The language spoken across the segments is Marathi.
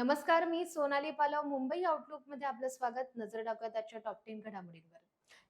नमस्कार मी सोनाली पालव मुंबई आउटलुकमध्ये आपलं स्वागत नजर टाकत आजच्या टॉप टेन घडामोडींवर.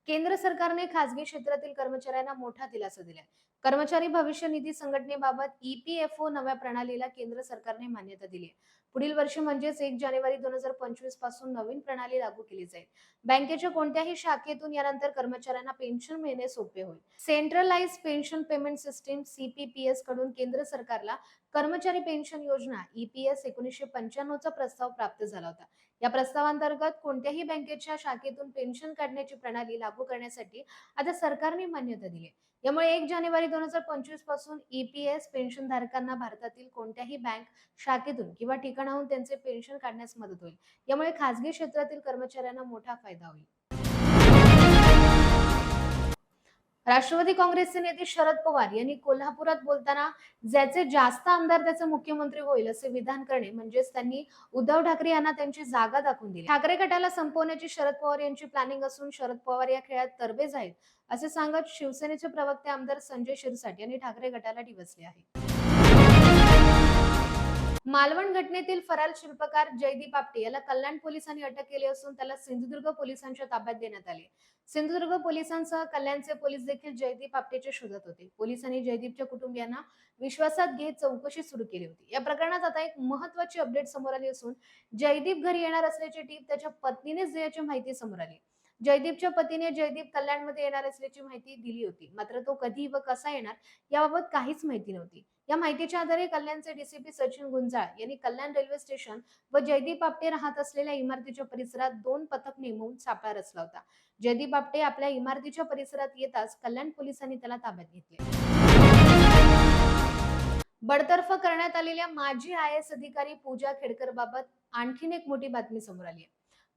केंद्र सरकारने खासगी क्षेत्रातील कर्मचाऱ्यांना मोठा दिलासा दिलाय. कर्मचारी भविष्य निधी संघटनेबाबत ईपीएफओ नव्या प्रणालीला केंद्र सरकारने मान्यता दिली पुढील वर्षी म्हणजेच एक जानेवारी दोन हजार पंचवीसपासून नवीन प्रणाली लागू केली जाईल. बँकेच्या कोणत्याही शाखेतून यानंतर कर्मचाऱ्यांना पेन्शन मिळणे सोपे होईल. सेंट्रलाइज पेन्शन पेमेंट सिस्टीम सीपीपीएसकडून केंद्र सरकारला कर्मचारी पेन्शन योजना ईपीएस एकोणीसशे पंच्याण्णवचा प्रस्ताव प्राप्त झाला होता. या प्रस्तावांतर्गत कोणत्याही बँकेच्या शाखेतून पेन्शन काढण्याची प्रणाली लागू करण्यासाठी आता सरकारने मान्यता दिली यामुळे एक जानेवारी दोन हजार पंचवीसपासून ईपीएस पेन्शन धारकांना भारतातील कोणत्याही बँक शाखेतून किंवा ठिकाणाहून त्यांचे पेन्शन काढण्यास मदत होईल. यामुळे खासगी क्षेत्रातील कर्मचाऱ्यांना मोठा फायदा होईल. राष्ट्रवादी काँग्रेसचे नेते शरद पवार यांनी कोल्हापुरात बोलताना ज्याचे जास्त आमदार त्याचे मुख्यमंत्री होईल असे विधान करणे म्हणजेच त्यांनी उद्धव ठाकरे यांना त्यांची जागा दाखवून दिली. ठाकरे गटाला संपवण्याची शरद पवार यांची प्लॅनिंग असून शरद पवार या खेळात तरबेज आहेत असे सांगत शिवसेनेचे प्रवक्ते आमदार संजय शिरसाट यांनी ठाकरे गटाला डिवसले आहे. मालवण घटनेतील फरार शिल्पकार जयदीप आपटे याला कल्याण पोलिसांनी अटक केली असून त्याला सिंधुदुर्ग पोलिसांच्या ताब्यात देण्यात आले. सिंधुदुर्ग पोलिसांसह कल्याणचे पोलीस देखील जयदीप आपटेचे शोधत होते. पोलिसांनी जयदीपच्या कुटुंबियांना विश्वासात घेत चौकशी सुरू केली होती. या प्रकरणात आता एक महत्वाची अपडेट समोर आली असून जयदीप घरी येणार असल्याची टीप त्याच्या पत्नीनेच दिल्याची माहिती समोर आली. जयदीपच्या पतीने जयदीप कल्याणमध्ये येणार असल्याची माहिती दिली होती. मात्र तो कधी व कसा येणार याबाबत काहीच माहिती नव्हती. या माहितीच्या आधारे कल्याणचे डीसीपी सचिन गुंजाळ यांनी कल्याण रेल्वे स्टेशन व जयदीप आपटे राहत असलेल्या इमारतीच्या परिसरात दोन पथक नेमून सापळा रचला होता. जयदीप आपटे आपल्या इमारतीच्या परिसरात येताच कल्याण पोलिसांनी त्याला ताब्यात घेतले. बडतर्फ करण्यात आलेल्या माजी आय एस अधिकारी पूजा खेडकर बाबत आणखीन एक मोठी बातमी समोर आली आहे.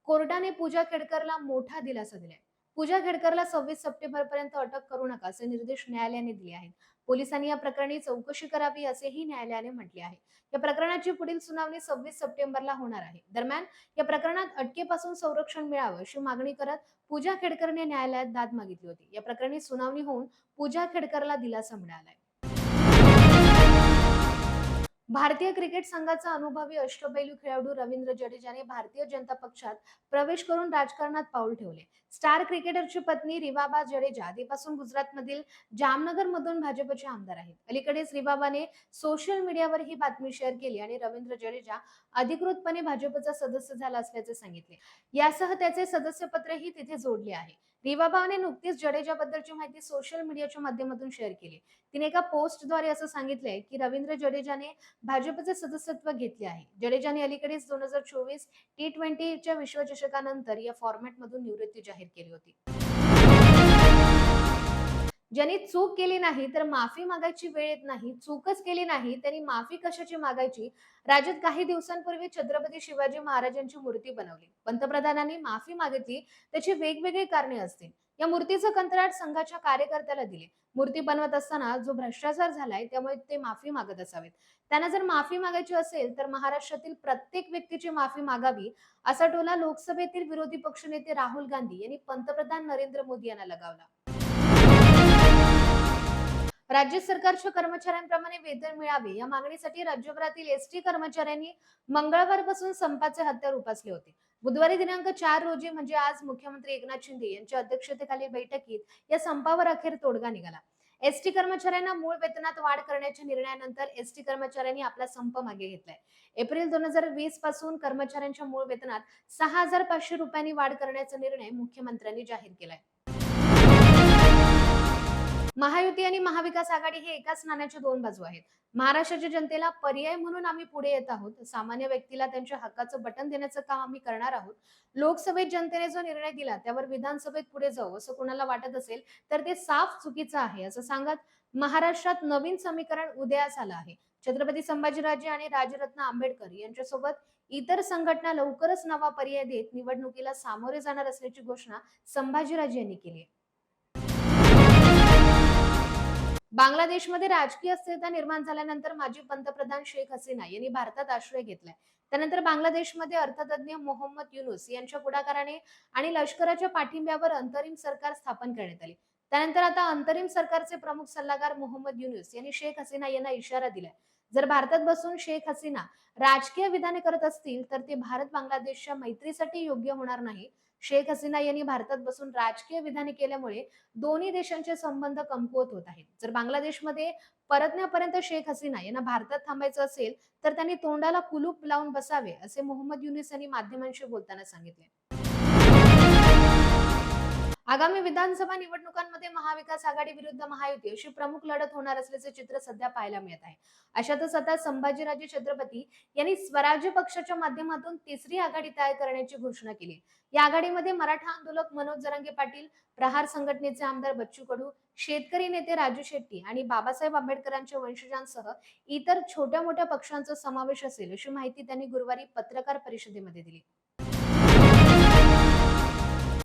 कोर्टाने पूजा खेडकरला मोठा दिलासा दिलाय. पूजा खेडकरला सव्वीस सप्टेंबर पर्यंत अटक करू नका असे निर्देश न्यायालयाने दिले आहेत. पोलिसांनी या प्रकरणी चौकशी करावी असेही न्यायालयाने म्हटले आहे. या प्रकरणाची पुढील सुनावणी सव्वीस सप्टेंबरला होणार आहे. दरम्यान या प्रकरणात अटकेपासून संरक्षण मिळावं अशी मागणी करत पूजा खेडकरने न्यायालयात दाद मागितली होती. या प्रकरणी सुनावणी होऊन पूजा खेडकरला दिलासा मिळालाय. भारतीय क्रिकेट संघाचा अनुभवी अष्टपैलू खेळाडू रवींद्र जडेजाने भारतीय जनता पक्षात प्रवेश करून राजकारणात पाऊल ठेवले. स्टार क्रिकेटरची पत्नी रिवाबा जडेजा आधीपासून गुजरातमधील जामनगर मधून भाजपचे आमदार आहेत. अलीकडेच रिबाबाने सोशल मीडियावर ही बातमी शेअर केली आणि रवींद्र जडेजा अधिकृतपणे भाजपचा सदस्य झाला असल्याचे सांगितले. यासह त्याचे सदस्यपत्रही तिथे जोडले आहे. रिवाबाने नुकतीच जडेजाबद्दलची माहिती सोशल मीडियाच्या माध्यमातून शेअर केली. तिने एका पोस्टद्वारे असं सांगितलंय की रवींद्र जडेजाने भाजपचे सदस्यत्व घेतले आहे. जडेजाने अलीकडेच दोन हजार चोवीस टी ट्वेंटीच्या विश्वचषकानंतर या फॉर्मॅटमधून निवृत्ती जाहीर केली होती. ज्यांनी चूक केली नाही तर माफी मागायची वेळ येत नाही चूकच केली नाही त्यांनी माफी कशाची मागायची? राज्यात काही दिवसांपूर्वी छत्रपती शिवाजी महाराजांची मूर्ती बनवली. पंतप्रधानांनी माफी मागितली त्याची वेगवेगळी कारणे असतील. या मूर्तीचं कंत्राट संघाच्या कार्यकर्त्याला दिले. मूर्ती बनवत असताना जो भ्रष्टाचार झालाय त्यामुळे ते माफी मागत असावेत. त्यांना जर माफी मागायची असेल तर महाराष्ट्रातील प्रत्येक व्यक्तीची माफी मागावी असा टोला लोकसभेतील विरोधी पक्षनेते राहुल गांधी यांनी पंतप्रधान नरेंद्र मोदी यांना लगावला. राज्य सरकारच्या कर्मचाऱ्यांप्रमाणे वेतन मिळावे या मागणीसाठी राज्यभरातील एस टी कर्मचाऱ्यांनी मंगळवारपासून संपाचे हत्यार उपासले होते. बुधवारी दिनांक चार रोजी म्हणजे आज मुख्यमंत्री एकनाथ शिंदे यांच्या अध्यक्षतेखाली बैठकीत या संपावर अखेर तोडगा निघाला. एस टी कर्मचाऱ्यांना मूळ वेतनात वाढ करण्याच्या निर्णयानंतर एस टी कर्मचाऱ्यांनी आपला संप मागे घेतलाय. एप्रिल दोन हजार वीसपासून कर्मचाऱ्यांच्या मूळ वेतनात सहा हजार पाचशे रुपयांनी वाढ करण्याचा निर्णय मुख्यमंत्र्यांनी जाहीर केलाय. महायुती आणि महाविकास आघाडी हे एकाच नाण्याच्या दोन बाजू आहेत. महाराष्ट्राच्या जनतेला पर्याय म्हणून आम्ही पुढे येत आहोत. सामान्य व्यक्तीला त्यांच्या हक्काचं बटन देण्याचं काम आम्ही करणार आहोत. लोकसभेत जनतेने जो निर्णय दिला त्यावर विधानसभेत पुढे जाऊ असं कोणाला वाटत असेल तर ते साफ चुकीचं आहे असं सांगत महाराष्ट्रात नवीन समीकरण उदयास आलं आहे. छत्रपती संभाजीराजे आणि राजरत्न आंबेडकर यांच्यासोबत इतर संघटना लवकरच नवा पर्याय देत निवडणुकीला सामोरे जाणार असल्याची घोषणा संभाजीराजे यांनी केली आहे. बांगलादेशमध्ये राजकीय अस्थिरता निर्माण झाल्यानंतर माजी पंतप्रधान शेख हसीना यांनी भारतात आश्रय घेतलाय. त्यानंतर बांगलादेशमध्ये अर्थतज्ञ मोहम्मद युनुस यांच्या पुढाकाराने आणि लष्कराच्या पाठिंब्यावर अंतरिम सरकार स्थापन करण्यात आले. त्यानंतर आता अंतरिम सरकारचे प्रमुख सल्लागार मोहम्मद युनुस यांनी शेख हसीना यांना इशारा दिलाय. जर भारतात बसून शेख हसीना राजकीय विधाने करत असतील तर ते भारत बांगलादेशच्या मैत्रीसाठी योग्य होणार नाही शेख हसीना यांनी भारतात बसून राजकीय विधाने केल्यामुळे दोन्ही देशांचे संबंध कमकुवत होत आहेत. जर बांगलादेशमध्ये परतण्यापर्यंत शेख हसीना यांना भारतात थांबायचं असेल तर त्यांनी तोंडाला कुलूप लावून बसावे असे मोहम्मद युनिस यांनी माध्यमांशी बोलताना सांगितले. आगामी विधानसभा निवडणुकांमध्ये महाविकास आघाडी विरुद्ध महायुती अशी प्रमुख लढत होणार असल्याचे चित्र सध्या पाहायला मिळत आहे. अशातच आता संभाजीराजे छत्रपती यांनी स्वराज्य पक्षाच्या माध्यमातून तिसरी आघाडी तयार करण्याची घोषणा केली. या आघाडीमध्ये मराठा आंदोलक मनोज जरांगे पाटील प्रहार संघटनेचे आमदार बच्चू कडू शेतकरी नेते राजू शेट्टी आणि बाबासाहेब आंबेडकरांच्या वंशजांसह इतर छोट्या मोठ्या पक्षांचा समावेश असेल अशी माहिती त्यांनी गुरुवारी पत्रकार परिषदेमध्ये दिली.